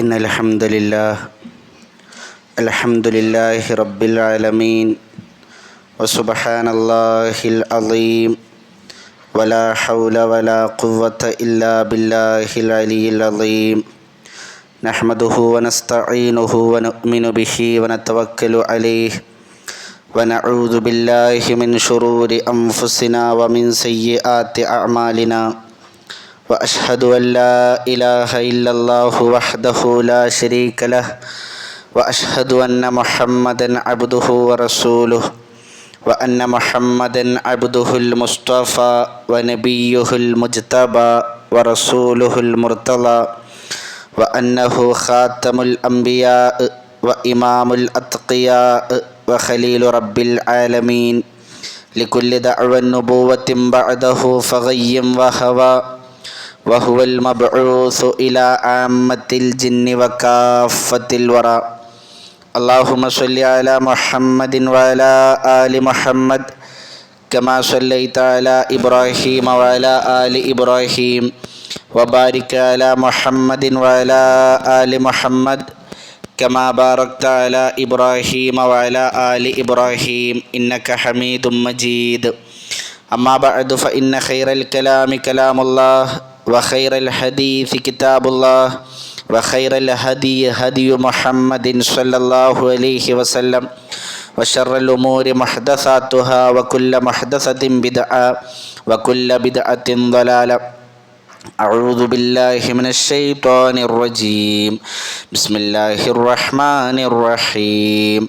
إن الحمد لله الحمد لله رب العالمين وسبحان الله العظيم ولا حول ولا قوة إلا بالله العلي العظيم نحمده ونستعينه ونؤمن به ونتوكل عليه ونعوذ بالله من شرور أنفسنا ومن سيئات أعمالنا وأشهد أن لا إله إلا الله وحده لا شريك له وأشهد أن محمدا عبده ورسوله وأن محمدا عبده المصطفى ونبيه المجتبى ورسوله المرتضى وأنه خاتم الأنبياء وإمام الأتقياء وخليل رب العالمين. لكل دعوى النبوة بعده فغي وهوى. وهو المبعوث إلى عامة الجن وكافة الورى اللهم صل على محمد وعلى آل محمد كما صليت على إبراهيم وعلى آل إبراهيم وبارك على محمد وعلى آل محمد كما باركت على إبراهيم وعلى آل إبراهيم إنك حميد مجيد أما بعد فإن خير الكلام كلام الله وخير الحديث كتاب الله وخير الهدي هدي محمد صلى الله عليه وسلم وشر الأمور محدثاتها وكل محدثة بدعة وكل بدعة ضلالة أعوذ بالله من الشيطان الرجيم بسم الله الرحمن الرحيم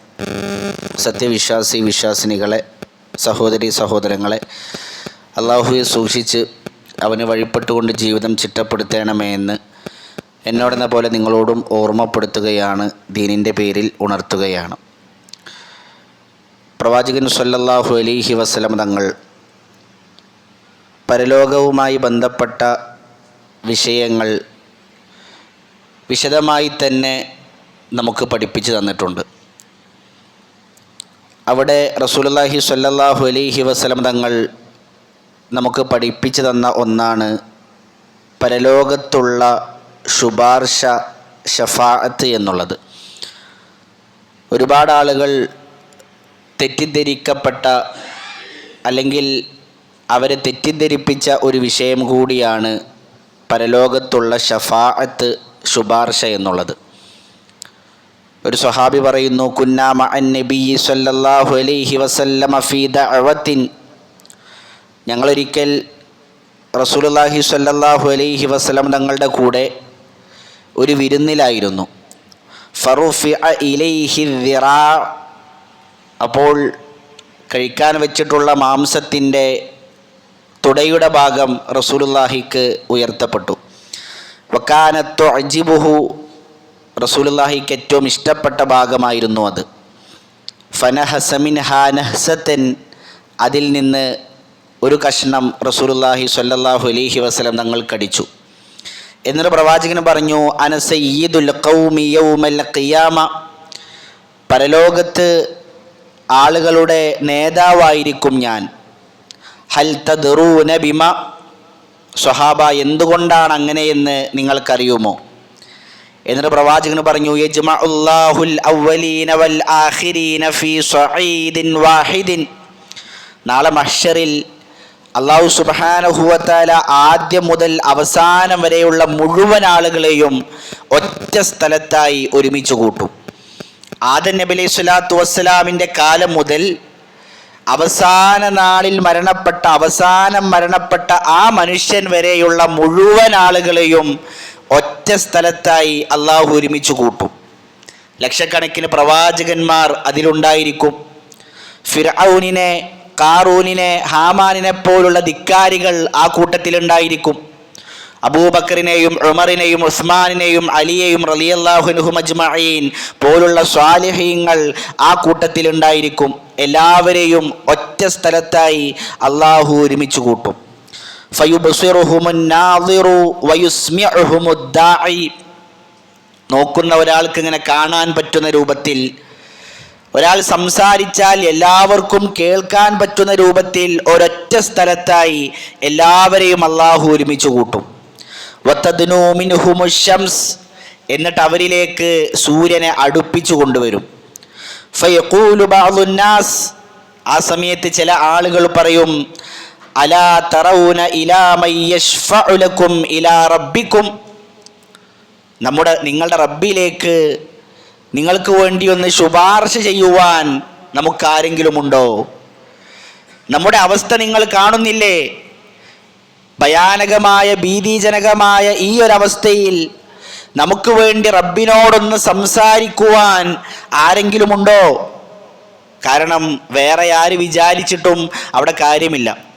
സത്യവിശ്വാസി വിശ്വാസിനികളെ സഹോദരി സഹോദരങ്ങളെ അള്ളാഹുവെ സൂക്ഷിച്ച് അവന് വഴിപ്പെട്ടുകൊണ്ട് ജീവിതം ചിട്ടപ്പെടുത്തണമേ എന്ന് എന്നോടെന്ന പോലെ നിങ്ങളോടും ഓർമ്മപ്പെടുത്തുകയാണ് ദീനിന്റെ പേരിൽ ഉണർത്തുകയാണ്. പ്രവാചകൻ സല്ലല്ലാഹു അലൈഹി വസല്ലം തങ്ങൾ പരലോകവുമായി ബന്ധപ്പെട്ട വിഷയങ്ങൾ വിശദമായി തന്നെ നമുക്ക് പഠിപ്പിച്ചു തന്നിട്ടുണ്ട്. അവിടെ റസൂലുള്ളാഹി സ്വല്ലല്ലാഹു അലൈഹി വസല്ലം തങ്ങൾ നമുക്ക് പഠിപ്പിച്ചു തന്ന ഒന്നാണ് പരലോകത്തുള്ള ശുപാർശ ഷഫാഅത്ത് എന്നുള്ളത്. ഒരുപാട് ആളുകൾ തെറ്റിദ്ധരിക്കപ്പെട്ട അല്ലെങ്കിൽ അവരെ തെറ്റിദ്ധരിപ്പിച്ച ഒരു വിഷയം കൂടിയാണ് പരലോകത്തുള്ള ഷഫാഅത്ത് ശുപാർശ എന്നുള്ളത്. ഒരു സ്വഹാബി പറയുന്നു കുന്നാമ അൻ നബി സല്ലല്ലാഹു അലൈഹി വസല്ലമ ഫീ ദഅവത്തിൻ. ഞങ്ങളൊരിക്കൽ റസൂലുള്ളാഹി സല്ലല്ലാഹു അലൈഹി വസല്ലം തങ്ങളുടെ കൂടെ ഒരു വിരുന്നിലായിരുന്നു. ഫറൂഫി ഇലൈഹി ദിറാ. അപ്പോൾ കഴിക്കാൻ വെച്ചിട്ടുള്ള മാംസത്തിന്റെ തുടയുടെ ഭാഗം റസൂലുള്ളാഹിക്ക് ഉയർത്തപ്പെട്ടു. വക്കാനത്തു അജിബുഹു റസൂലുള്ളാഹിക്ക് ഏറ്റവും ഇഷ്ടപ്പെട്ട ഭാഗമായിരുന്നു അത്. ഫനഹസമിൻ ഹാനഹസത്തൻ അതിൽ നിന്ന് ഒരു കഷ്ണം റസൂലുള്ളാഹി സ്വല്ലല്ലാഹു അലൈഹി വസല്ലം തങ്ങൾ കടിച്ചു എന്നിട്ട് പ്രവാചകൻ പറഞ്ഞു അനസയ്യിദുൽ യൗമൽ ഖിയാമ. പരലോകത്ത് ആളുകളുടെ നേതാവായിരിക്കും ഞാൻ. ഹൽ തദ്റൂന ബിമ. സ്വഹാബ എന്തുകൊണ്ടാണ് അങ്ങനെയെന്ന് നിങ്ങൾക്കറിയുമോ? എന്നിട്ട് പ്രവാചകൻ പറഞ്ഞു വാഹിദിൻ. നാളെ മഷറിൽ അള്ളാഹു സുബാനഹുവത്താല ആദ്യം മുതൽ അവസാനം വരെയുള്ള മുഴുവൻ ആളുകളെയും ഒറ്റ സ്ഥലത്തായി ഒരുമിച്ച് കൂട്ടും. ആദൻ നബി അലൈഹി സ്വലാത്തു വസ്സലാമിന്റെ കാലം മുതൽ അവസാന നാളിൽ മരണപ്പെട്ട അവസാനം മരണപ്പെട്ട ആ മനുഷ്യൻ വരെയുള്ള മുഴുവൻ ആളുകളെയും ഒറ്റ സ്ഥലത്തായി അള്ളാഹു ഒരുമിച്ച് കൂട്ടും. ലക്ഷക്കണക്കിന് പ്രവാചകന്മാർ അതിലുണ്ടായിരിക്കും. ഫിറൌനിനെ കാറൂനിനെ ഹാമാനിനെ പോലുള്ള ധിക്കാരികൾ ആ കൂട്ടത്തിലുണ്ടായിരിക്കും. അബൂബക്കറിനെയും ഉമറിനെയും ഉസ്മാനിനെയും അലിയെയും റലിയല്ലാഹുനുഹും അജ്മഈൻ പോലുള്ള സ്വാലിഹ്യങ്ങൾ ആ കൂട്ടത്തിലുണ്ടായിരിക്കും. എല്ലാവരെയും ഒറ്റ സ്ഥലത്തായി അള്ളാഹു ഒരുമിച്ച് കൂട്ടും. നോക്കുന്ന ഒരാൾക്ക് ഇങ്ങനെ കാണാൻ പറ്റുന്ന രൂപത്തിൽ ഒരാൾ സംസാരിച്ചാൽ എല്ലാവർക്കും കേൾക്കാൻ പറ്റുന്ന രൂപത്തിൽ ഒരൊറ്റ സ്ഥലത്തായി എല്ലാവരെയും അള്ളാഹു ഒരുമിച്ച് കൂട്ടും. എന്നിട്ട് അവരിലേക്ക് സൂര്യനെ അടുപ്പിച്ചു കൊണ്ടുവരും. ആ സമയത്ത് ചില ആളുകൾ പറയും അലാ ഇലാ ഇലാ റബ്ബിക്കും നമ്മുടെ നിങ്ങളുടെ റബ്ബിലേക്ക് നിങ്ങൾക്ക് വേണ്ടി ഒന്ന് ശുപാർശ ചെയ്യുവാൻ നമുക്കാരെങ്കിലും ഉണ്ടോ നമ്മുടെ അവസ്ഥ നിങ്ങൾ കാണുന്നില്ലേ? ഭയാനകമായ ഭീതിജനകമായ ഈ ഒരവസ്ഥയിൽ നമുക്ക് വേണ്ടി റബ്ബിനോടൊന്ന് സംസാരിക്കുവാൻ ആരെങ്കിലുമുണ്ടോ? കാരണം വേറെ ആര് വിചാരിച്ചിട്ടും അവിടെ കാര്യമില്ല.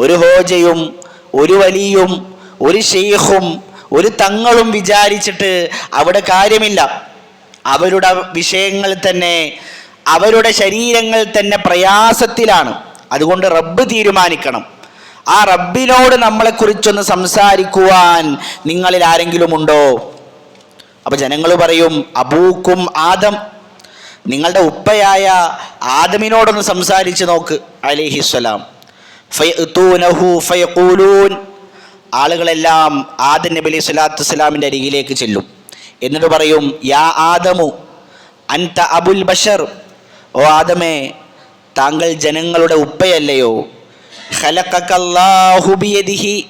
ഒരു ഹോജയും ഒരു വലിയും ഒരു ഷെയ്ഖും ഒരു തങ്ങളും വിചാരിച്ചിട്ട് അവിടെ കാര്യമില്ല. അവരുടെ വിഷയങ്ങൾ തന്നെ അവരുടെ ശരീരങ്ങൾ തന്നെ പ്രയാസത്തിലാണ്. അതുകൊണ്ട് റബ്ബ് തീരുമാനിക്കണം. ആ റബ്ബിനോട് നമ്മളെക്കുറിച്ചൊന്ന് സംസാരിക്കുവാൻ നിങ്ങളിൽ ആരെങ്കിലും ഉണ്ടോ? അപ്പൊ ജനങ്ങൾ പറയും അബൂക്കും ആദം. നിങ്ങളുടെ ഉപ്പയായ ആദമിനോടൊന്ന് സംസാരിച്ച് നോക്ക് അലിഹിസ്സലാം. ആളുകളെല്ലാം ആദം നബി അലൈഹി സ്വലാത്തു വസ്സലാമിന്റെ അരികിലേക്ക് ചെല്ലും. എന്നിട്ട് പറയും യാ ആദമു അൻത അബുൽ ബഷർ. ഓ ആദമേ താങ്കൾ ജനങ്ങളുടെ ഉപ്പയല്ലയോ? ഹലക്കല്ലാഹുബിയദിഹി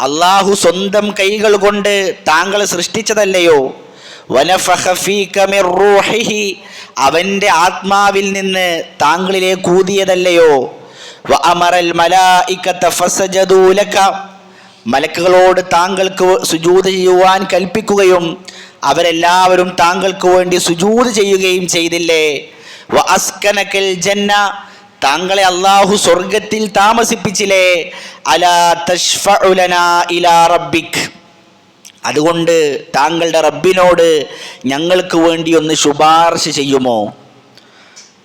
അള്ളാഹു സ്വന്തം കൈകൾ കൊണ്ട് താങ്കൾ സൃഷ്ടിച്ചതല്ലയോ? അവന്റെ ആത്മാവിൽ നിന്ന് താങ്കളിലേക്ക് ഊതിയതല്ലയോ? മലക്കുകളോട് താങ്കൾക്ക് സുജൂത് ചെയ്യുവാൻ കൽപ്പിക്കുകയും അവരെല്ലാവരും താങ്കൾക്ക് വേണ്ടി സുജൂത് ചെയ്യുകയും ചെയ്തില്ലേ? വ ജന്ന. താങ്കളെ അള്ളാഹു സ്വർഗത്തിൽ താമസിപ്പിച്ചില്ലേ? അലാ ഇലാ അതുകൊണ്ട് താങ്കളുടെ റബ്ബിനോട് ഞങ്ങൾക്ക് വേണ്ടി ഒന്ന് ശുപാർശ ചെയ്യുമോ?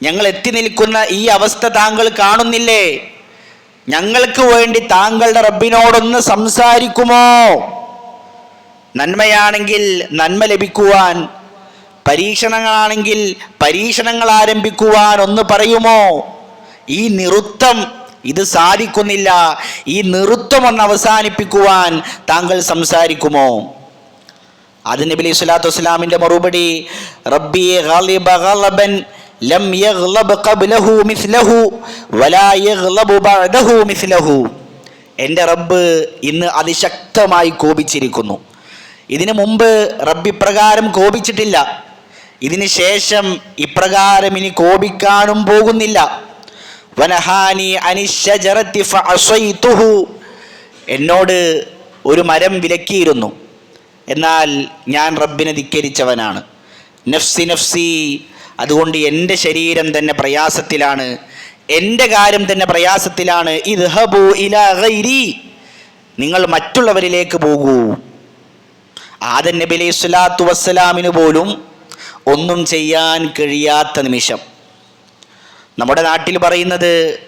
ഞങ്ങൾ എത്തി നിൽക്കുന്ന ഈ അവസ്ഥ താങ്കൾ കാണുന്നില്ലേ? ഞങ്ങൾക്ക് വേണ്ടി താങ്കളുടെ റബ്ബിനോടൊന്ന് സംസാരിക്കുമോ? നന്മയാണെങ്കിൽ നന്മ ലഭിക്കുവാൻ പരീക്ഷണങ്ങളാണെങ്കിൽ പരീക്ഷണങ്ങൾ ആരംഭിക്കുവാൻ ഒന്ന് പറയുമോ? ഈ നിറുത്തം ഇത് സാധിക്കുന്നില്ല. ഈ നിറുത്തം ഒന്ന് അവസാനിപ്പിക്കുവാൻ താങ്കൾ സംസാരിക്കുമോ? അത് നബി അലൈഹി സ്വലാത്തു വസ്സലാമിന്റെ മറുപടി റബ്ബിയെ ലം യഗ്ലബ് ഖബ്ലഹു മിസ്ലഹു വലാ യഗ്ലബു ബഅദഹു മിസ്ലഹു. എന്റെ റബ്ബ് ഇന്ന് അതിശക്തമായി കോപിച്ചിരിക്കുന്നു. ഇതിനു മുമ്പ് റബ്ബ് ഇപ്രകാരം കോപിച്ചിട്ടില്ല. ഇതിന് ശേഷം ഇപ്രകാരം ഇനി കോപിക്കാനും പോകുന്നില്ല. വനഹാനി അനിശജറത്തി ഫഅസൈതുഹു എന്നോട് ഒരു മരം വിലക്കിയിരുന്നു. എന്നാൽ ഞാൻ റബ്ബിനെ ധിക്കരിച്ചവനാണ്. നഫ്സി നഫ്സി അതുകൊണ്ട് എന്റെ ശരീരം തന്നെ പ്രയാസത്തിലാണ്. എന്റെ കാര്യം തന്നെ പ്രയാസത്തിലാണ്. ഇദ്ഹബു ഇലാ ഗൈരി. നിങ്ങൾ മറ്റുള്ളവരിലേക്ക് പോകൂ. ആദൻ നബി അലൈഹി സ്വലാത്തു വസ്സലാമിന് പോലും ഒന്നും ചെയ്യാൻ കഴിയാത്ത നിമിഷം. നമ്മുടെ നാട്ടിൽ പറയുന്നത്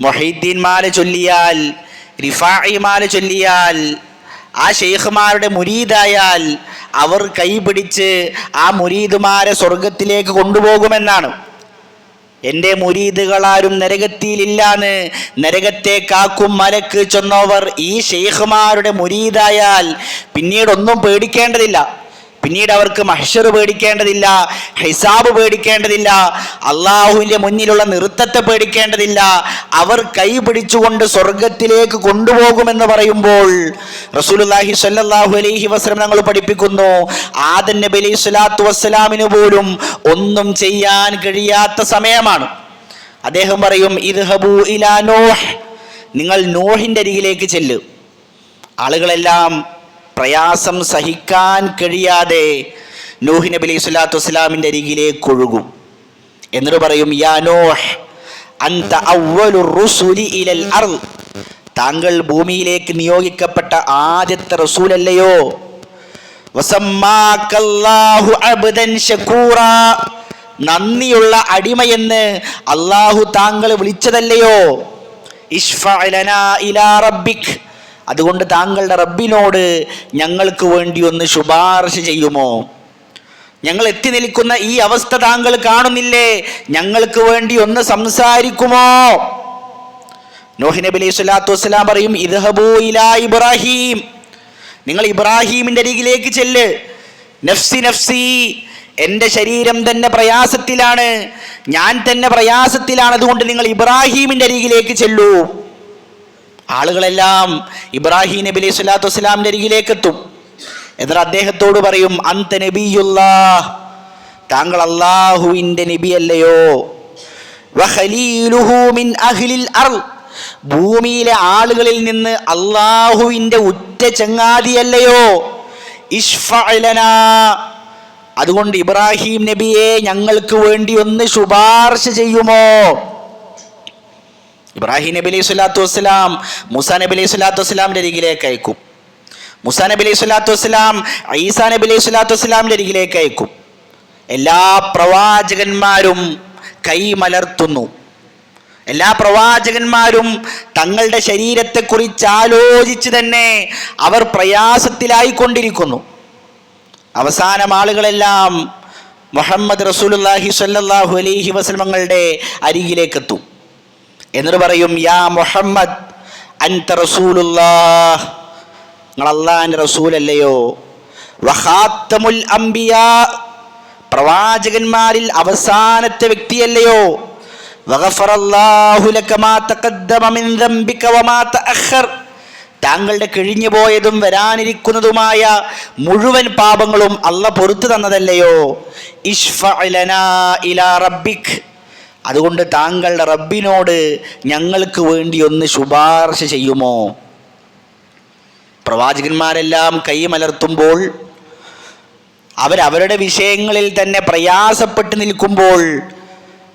മൊഹീദ്ദീൻമാല ചൊല്ലിയാൽ റിഫായിമാല ചൊല്ലിയാൽ ആ ഷെയ്ഖുമാരുടെ മുരീദായാൽ അവർ കൈപിടിച്ച് ആ മുരീദുമാരെ സ്വർഗത്തിലേക്ക് കൊണ്ടുപോകുമെന്നാണ്. എന്റെ മുരീദുകളാരും നരകത്തിയിലില്ലാന്ന് നരകത്തെ കാക്കും മലക്ക് ചെന്നവർ ഈ ഷെയ്ഖുമാരുടെ മുരീദായാൽ പിന്നീടൊന്നും പേടിക്കേണ്ടതില്ല. പിന്നീട് അവർക്ക് മഹ്ഷർ പേടിക്കേണ്ടതില്ല ഹിസാബ് പേടിക്കേണ്ടതില്ല അള്ളാഹുവിന്റെ മുന്നിലുള്ള നൃത്തത്തെ പേടിക്കേണ്ടതില്ല. അവർ കൈ പിടിച്ചുകൊണ്ട് സ്വർഗത്തിലേക്ക് കൊണ്ടുപോകുമെന്ന് പറയുമ്പോൾ റസൂലുല്ലാഹി സ്വല്ലല്ലാഹു അലൈഹി വസ്ലം ഞങ്ങൾ പഠിപ്പിക്കുന്നു ആദൻ നബി അലൈഹി സ്വലാത്തു വസ്സലാമിന് പോലും ഒന്നും ചെയ്യാൻ കഴിയാത്ത സമയമാണ്. അദ്ദേഹം പറയും ഇർഹബു ഇലാ നോഹ്. നിങ്ങൾ നോഹിന്റെ അരികിലേക്ക് ചെല്ലു. ആളുകളെല്ലാം പ്രയാസം സഹിക്കാൻ കഴിയാതെ നൂഹി നബി അലൈഹി സ്വലാത്തു വസ്സലാമിന്റെ അരികിലേക്ക് ഒഴുകും എന്നിട്ട് പറയും യാ നോഹ് അന്ത റുസുലി ഇലൽ താങ്കൾ ഭൂമിയിലേക്ക് നിയോഗിക്കപ്പെട്ട ആദ്യത്തെ റസൂലല്ലയോ? നന്ദിയുള്ള അടിമയെന്ന് അള്ളാഹു താങ്കൾ വിളിച്ചതല്ലയോ? ഇഷ്ഫ ഇലാ റബ്ബിക്. അതുകൊണ്ട് താങ്കളുടെ റബ്ബിനോട് ഞങ്ങൾക്ക് വേണ്ടി ഒന്ന് ശുപാർശ ചെയ്യുമോ? ഞങ്ങൾ എത്തി നിൽക്കുന്ന ഈ അവസ്ഥ താങ്കൾ കാണുന്നില്ലേ? ഞങ്ങൾക്ക് വേണ്ടി ഒന്ന് സംസാരിക്കുമോ? നോഹി നബി അലൈഹി സ്വലാത്തു വസ്സലാം പറയും ഇദ്ഹബൂ ഇലാ ഇബ്രാഹിം. നിങ്ങൾ ഇബ്രാഹീമിന്റെ അരികിലേക്ക് ചെല്ല്. നഫ്സി നഫ്സി എന്റെ ശരീരം തന്നെ പ്രയാസത്തിലാണ്. ഞാൻ തന്നെ പ്രയാസത്തിലാണ്. അതുകൊണ്ട് നിങ്ങൾ ഇബ്രാഹീമിന്റെ അരികിലേക്ക് ചെല്ലൂ. ആളുകളെല്ലാം ഇബ്രാഹിം നബി അലൈഹി സ്വലാത്തു വസ്സലാമിന്റെ അരികിലേക്ക് എത്തും എന്നിട്ട് അദ്ദേഹത്തോട് പറയും അന്ത നബിയുല്ലാ താങ്കൾ അള്ളാഹുവിന്റെ നബിയല്ലയോ? ഭൂമിയിലെ ആളുകളിൽ നിന്ന് അള്ളാഹുവിന്റെ ഉറ്റ ചങ്ങാതിയല്ലയോ? അതുകൊണ്ട് ഇബ്രാഹിം നബിയെ ഞങ്ങൾക്ക് വേണ്ടി ഒന്ന് ശുപാർശ ചെയ്യുമോ? ഇബ്രാഹിം നബി അലൈഹി സ്വലാത്തു വസ്സലാം മുസാ നബി അലൈഹി സ്വലാത്തു വസ്സലാമിന്റെ അരികിലേക്ക് അയക്കും. മുസാ നബി അലൈഹി സ്വലാത്തു വസ്സലാം ഈസാ നബി അലൈഹി സ്വലാത്തു വസ്സലാമിന്റെ അരികിലേക്ക് അയക്കും. എല്ലാ പ്രവാചകന്മാരും കൈമലർത്തുന്നു എല്ലാ പ്രവാചകന്മാരും തങ്ങളുടെ ശരീരത്തെക്കുറിച്ച് ആലോചിച്ച് തന്നെ അവർ പ്രയാസത്തിലായിക്കൊണ്ടിരിക്കുന്നു. അവസാനം ആളുകളെല്ലാം മുഹമ്മദ് റസൂലുല്ലാഹി സ്വല്ലല്ലാഹു അലൈഹി വസ്ലമങ്ങളുടെ അരികിലേക്കെത്തും. എന്നിട്ട് പറയും യാ മുഹമ്മദ് അൻത റസൂലുല്ലാഹ് നിങ്ങൾ അള്ളാഹിന്റെ റസൂലല്ലയോ? വഹാത്തമുൽ അംബിയാ. പ്രവാചകന്മാരിൽ അവസാനത്തെ വ്യക്തിയല്ലയോ? താങ്കളുടെ കഴിഞ്ഞു പോയതും വരാനിരിക്കുന്നതുമായ മുഴുവൻ പാപങ്ങളും അല്ല പൊറത്തു തന്നതല്ലയോ? ഇഷ്ഫഅലനാ ഇലാ റബ്ബിക്. അതുകൊണ്ട് താങ്കളുടെ റബ്ബിനോട് ഞങ്ങൾക്ക് വേണ്ടി ഒന്ന് ശുപാർശ ചെയ്യുമോ? പ്രവാചകന്മാരെല്ലാം കൈമലർത്തുമ്പോൾ അവരവരുടെ വിഷയങ്ങളിൽ തന്നെ പ്രയാസപ്പെട്ട് നിൽക്കുമ്പോൾ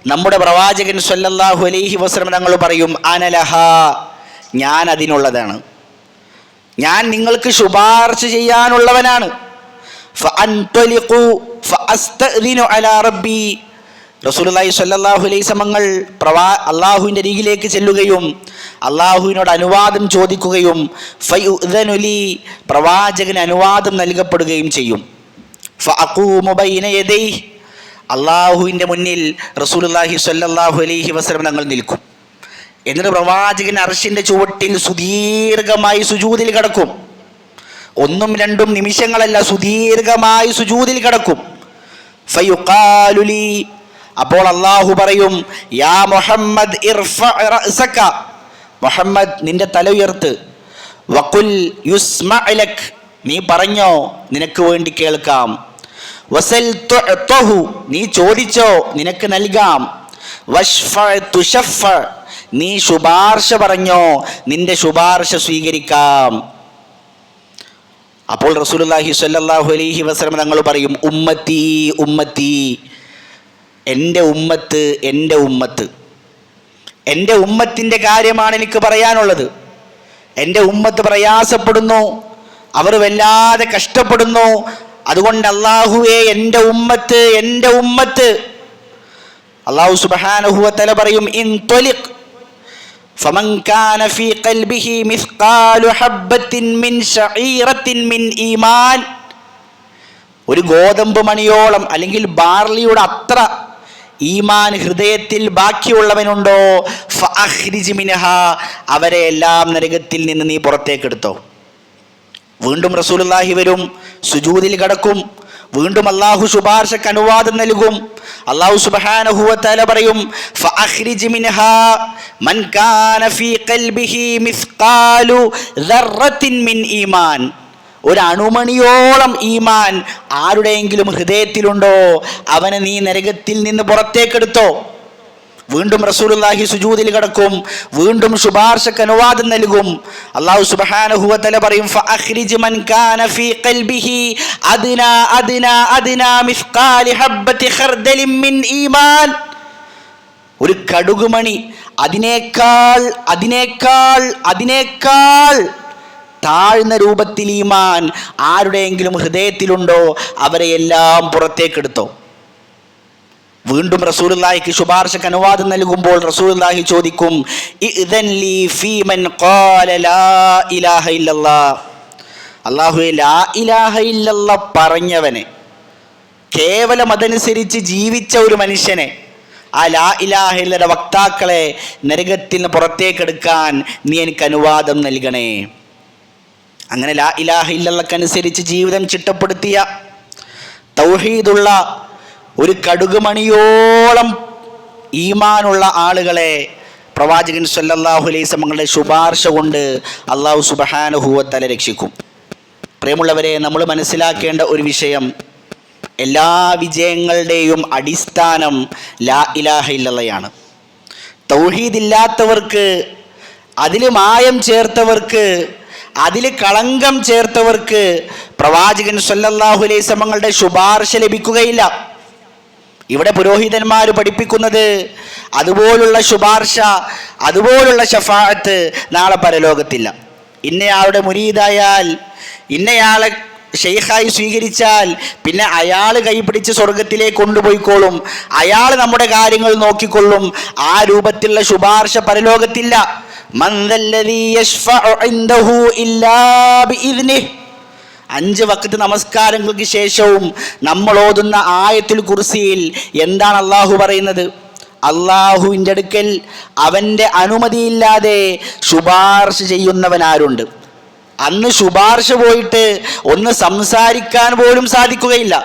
നമ്മുടെ പ്രവാചകൻ സല്ലല്ലാഹു അലൈഹി വസ്ലം തങ്ങൾ പറയും അനലഹ ഞാൻ അതിനുള്ളതാണ്. ഞാൻ നിങ്ങൾക്ക് ശുപാർശ ചെയ്യാനുള്ളവനാണ്. ഫഅൻതലിഖു സല്ലാഹു അലൈസമങ്ങൾ പ്രവാ അള്ളാഹുവിന്റെ അരികിലേക്ക് ചെല്ലുകയും അള്ളാഹുവിനോട് അനുവാദം ചോദിക്കുകയും ഫയുദ്ദനു ലീ പ്രവാചകന് അനുവാദം നൽകപ്പെടുകയും ചെയ്യും. അള്ളാഹുവിന്റെ മുന്നിൽ റസൂലുള്ളാഹി സ്വല്ലല്ലാഹു അലൈഹി വസല്ലം തങ്ങൾ നിൽക്കും. എന്നിട്ട് പ്രവാചകൻ അർഷിന്റെ ചുവട്ടിൽ സുദീർഘമായി സുജൂതിൽ കിടക്കും. ഒന്നും രണ്ടും നിമിഷങ്ങളല്ല സുദീർഘമായി സുജൂതിൽ കിടക്കും. ഫയുഖാലുലി അപ്പോൾ അള്ളാഹു പറയും യാ മുഹമ്മദ് മുഹമ്മദ് നിന്റെ തല ഉയർത്ത്. വക്കുൽ യുസ്മലക് നീ പറഞ്ഞോ നിനക്ക് വേണ്ടി കേൾക്കാം. വസൽ നീ ചോദിച്ചോ നിനക്ക് നൽകാം. നീ ശുപാർശ പറഞ്ഞോ നിന്റെ ശുപാർശ സ്വീകരിക്കാം. അപ്പോൾ റസൂലുള്ളാഹി സ്വല്ലല്ലാഹു അലൈഹി വസല്ലം തങ്ങൾ പറയും ഉമ്മത്തി ഉമ്മത്തി. എൻ്റെ ഉമ്മത്ത് എൻ്റെ ഉമ്മത്ത് എൻ്റെ ഉമ്മത്തിൻ്റെ കാര്യമാണ് എനിക്ക് പറയാനുള്ളത് എൻ്റെ ഉമ്മത്ത് പ്രയാസപ്പെടുന്നു അവർ വല്ലാതെ കഷ്ടപ്പെടുന്നു അതുകൊണ്ട് അള്ളാഹുവേ എൻ്റെ ഉമ്മത്ത് എൻ്റെ ഉമ്മത്ത് അള്ളാഹു സുബഹാനഹുവത്തല പറയും ഇൻ ത്വലിഖ് فمن كان في قلبه مثقال حبة من شعيرة من إيمان ഒരു ഗോതമ്പ് മണിയോളം അല്ലെങ്കിൽ ബാർലിയുടെ അത്ര ഈമാൻ ഹൃദയത്തിൽ ബാക്കിയുള്ളവനുണ്ടോ? അവരെ എല്ലാം നരകത്തിൽ നിന്ന് നീ പുറത്തേക്കെടുത്തോ. വീണ്ടും റസൂലുള്ളാഹി വരും സുജൂതിൽ കടക്കും. വീണ്ടും അള്ളാഹു ശുപാർശക്ക് അനുവാദം നൽകും. അള്ളാഹു സുബ്ഹാനഹു വ പറയും മൻ കാന ഫീ ഖൽബിഹി മിസ്ഖാലു മിൻ ഈമാൻ. ഒരു അണുമണിയോളം ഈമാൻ ആരുടെയെങ്കിലും ഹൃദയത്തിലുണ്ടോ? അവനെ നീ നരകത്തിൽ നിന്ന് പുറത്തേക്കെടുത്തോ. വീണ്ടും റസൂലുള്ളാഹി സുജൂദിൽ കിടക്കും. വീണ്ടും ശുപാർശക്ക് അനുവാദം നൽകും. അള്ളാഹു തആല പറയും മൻ കാന ഫീ ഖൽബിഹി മിസ്ഖാലി ഹബ്ബതി മിൻ ഈമാൻ. ഒരു കടുകുമണി അതിനേക്കാൾ അതിനേക്കാൾ അതിനേക്കാൾ താഴ്ന്ന രൂപത്തിൽ ഈമാൻ ആരുടെയെങ്കിലും ഹൃദയത്തിലുണ്ടോ അവരെ എല്ലാം പുറത്തേക്കെടുത്തോ. വീണ്ടും റസൂലുള്ളാഹിക്ക് ശുപാർശക്ക് അനുവാദം നൽകുമ്പോൾ റസൂലുള്ളാഹി ചോദിക്കും ലീ ഇലാഹ പറഞ്ഞവനെ കേവലം അതനുസരിച്ച് ജീവിച്ച ഒരു മനുഷ്യനെ ആ ലാ ഇലാഹ വക്താക്കളെ നരകത്തിൽ പുറത്തേക്കെടുക്കാൻ നീ എനിക്ക് അനുവാദം നൽകണേ. അങ്ങനെ ലാ ഇലാഹ ഇല്ലക്കനുസരിച്ച് ജീവിതം ചിട്ടപ്പെടുത്തിയ തൗഹീദുള്ള ഒരു കടുകുമണിയോളം ഈമാനുള്ള ആളുകളെ പ്രവാചകൻ സല്ലല്ലാഹു അലൈഹി ശുപാർശ കൊണ്ട് അള്ളാഹു സുബഹാനുഹൂവത്തല രക്ഷിക്കും. പ്രിയമുള്ളവരെ നമ്മൾ മനസ്സിലാക്കേണ്ട ഒരു വിഷയം എല്ലാ വിജയങ്ങളുടെയും അടിസ്ഥാനം ലാ ഇലാഹ ഇല്ലയാണ് തൗഹീദ് ഇല്ലാത്തവർക്ക് അതിൽ മായം ചേർത്തവർക്ക് അതിൽ കളങ്കം ചേർത്തവർക്ക് പ്രവാചകൻ സല്ലല്ലാഹു അലൈഹി സമങ്ങളുടെ ശുപാർശ ലഭിക്കുകയില്ല. ഇവിടെ പുരോഹിതന്മാർ പഠിപ്പിക്കുന്നത് അതുപോലുള്ള ശുപാർശ അതുപോലുള്ള ഷഫാഅത്ത് നാളെ പരലോകത്തില്ല. ഇന്നയാളുടെ മുരീതായാൽ ഇന്നയാളെ ഷെയ്ഖായി സ്വീകരിച്ചാൽ പിന്നെ അയാൾ കൈപിടിച്ച് സ്വർഗത്തിലേക്ക് കൊണ്ടുപോയിക്കോളും. അയാൾ നമ്മുടെ കാര്യങ്ങൾ നോക്കിക്കൊള്ളും. ആ രൂപത്തിലുള്ള ശുപാർശ പരലോകത്തില്ല. അഞ്ച് വക്കത്ത് നമസ്കാരങ്ങൾക്ക് ശേഷവും നമ്മൾ ഓതുന്ന ആയത്തിൽ കുർസിയിൽ എന്താണ് അള്ളാഹു പറയുന്നത്? അള്ളാഹുവിന്റെ അടുക്കൽ അവന്റെ അനുമതിയില്ലാതെ ശുപാർശ ചെയ്യുന്നവൻ ആരുണ്ട് അന്ന് ശുപാർശ പോയിട്ട് ഒന്ന് സംസാരിക്കാൻ പോലും സാധിക്കുകയില്ല.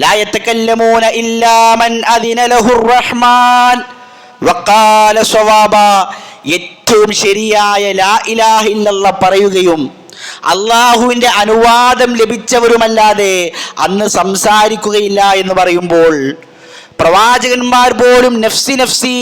ലായത്തക്കല്ലമൂന ഇല്ലാമൻ ഏറ്റവും ശരിയായ ലാ ഇലാഹില്ല പറയുകയും അള്ളാഹുവിന്റെ അനുവാദം ലഭിച്ചവരുമല്ലാതെ അന്ന് സംസാരിക്കുകയില്ല എന്ന് പറയുമ്പോൾ പ്രവാചകന്മാർ പോലും നഫ്സി നഫ്സി